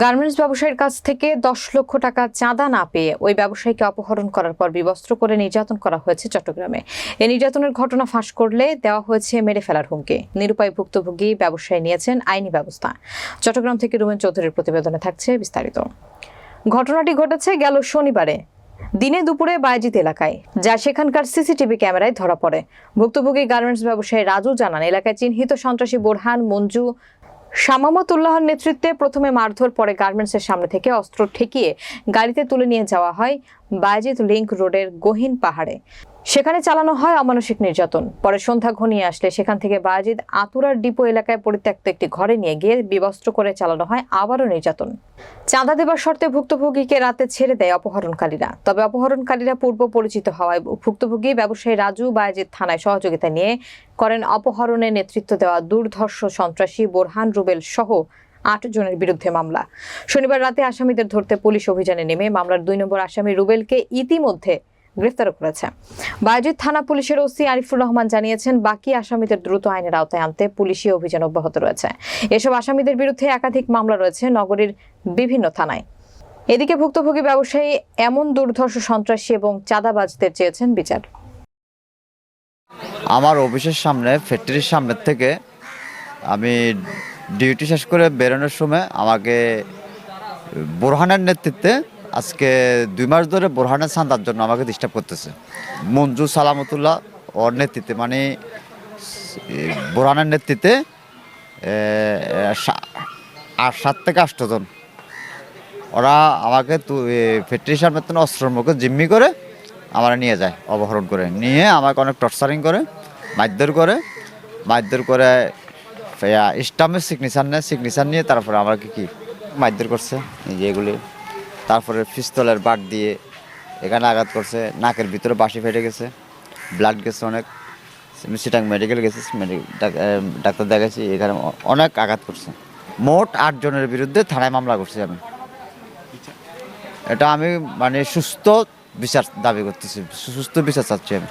Garments ব্যবসায়ীর কাছ থেকে দশ লক্ষ টাকা চাঁদা না পেয়ে ওই ব্যবসায়ীকে অপহরণ করার পর বিবস্ত্র করে নির্যাতন করা হয়েছে চট্টগ্রামে। এই নির্যাতনের ঘটনা ফাঁস করলে দেওয়া হয়েছে মেরে ফেলার হুমকি। নিরুপায় ভুক্তভোগী ব্যবসায়ী নিয়েছেন আইনি ব্যবস্থা। চট্টগ্রাম থেকে রুমেন চৌধুরীর প্রতিবেদনে থাকছে বিস্তারিত। ঘটনাটি ঘটেছে গেল শনিবারে। দিনে দুপুরে বায়জিত এলাকায়, যা সেখানকার সিসিটিভি ক্যামেরায় ধরা পড়ে। ভুক্তভোগী গার্মেন্টস ব্যবসায়ী রাজু জানান, এলাকায় চিহ্নিত সন্ত্রাসী বোরহান, মঞ্জু শামামতুল্লাহর নেতৃত্বে প্রথমে মারধর পরে গার্মেন্টসের সামনে থেকে অস্ত্র ঠেকিয়ে গাড়িতে তুলে নিয়ে যাওয়া হয় বাজিত লিঙ্ক রোডের গহীন পাহাড়ে। সেখানে চালানো হয় অমানসিক নির্যাতন। পরে সন্ধ্যা ঘনিয়ে আসলে সেখান থেকে বায়াজিদ আতুরার ডিপো এলাকায় পরিত্যক্ত একটি ঘরে নিয়ে গিয়ে বিবস্ত্র করে চালানো হয় আবারও নির্যাতন। চাঁদা দেবার শর্তে ভুক্তভোগীকে রাতে ছেড়ে দেয় অপহরণকারীরা। তবে অপহরণকারীরা পূর্ব পরিচিত হওয়ায় ভুক্তভোগী ব্যবসায়ী রাজু বায়াজিদ থানায় সহযোগিতা নিয়ে করেন অপহরণে নেতৃত্ব দেওয়া দুর্ধর্ষ সন্ত্রাসী বোরহান রুবেল সহ আট জনের বিরুদ্ধে মামলা। শনিবার রাতে আসামিদের ধরতে পুলিশ অভিযানে নেমে মামলার দুই নম্বর আসামি রুবেলকে ইতিমধ্যে গ্রেফতার করেছে। বায়জিৎ থানা পুলিশের ওসি আরিফুর রহমান জানিয়েছেন, বাকি আসামিদের দ্রুত আইনের আওতায় আনতে পুলিশি অভিযান অব্যাহত রয়েছে। এসব আসামিদের বিরুদ্ধে একাধিক মামলা রয়েছে নগরীর বিভিন্ন থানায়। এদিকে ভুক্তভোগী ব্যবসায়ী এমন দুর্ধর্ষ সন্ত্রাসী এবং চাঁদাবাজদের চেয়েছেন বিচার। আমার অফিসের সামনে, ফ্যাক্টরির সামনের থেকে আমি ডিউটি শেষ করে বেরোনোর সময় আমাকে বোরহানের নেতৃত্বে আজকে দুই মাস ধরে বোরহানের সান্দার জন্য আমাকে ডিস্টার্ব করতেছে। মঞ্জু সালামতুল্লাহ, ওর নেতৃত্বে মানে বোরহানের নেতৃত্বে আট, সাত থেকে আটজন। ওরা আমাকে ফ্যাক্টরির সামনে থেকে অস্ত্রের মুখে জিম্মি করে আমার নিয়ে যায় অপহরণ করে। নিয়ে আমাকে অনেক টর্চারিং করে, মারধর করে মারধর করে স্টাম্পের সিগনেচার নেয় সিগনেচার নিয়ে তারপরে আমাকে কি মারধর করছে? এই যে এগুলি। তারপরে পিস্তলের বাট দিয়ে এখানে আঘাত করছে, নাকের ভিতরে বাসি ফেটে গেছে ব্লাড গেছে অনেক সিটাং মেডিকেল গেছে ডাক্তার দেখাচ্ছি এখানে অনেক আঘাত করছে। মোট আটজনের বিরুদ্ধে থানায় মামলা করছি আমি। এটা আমি মানে সুস্থ বিচার দাবি করতেছি, সুস্থ বিচার চাচ্ছি আমি।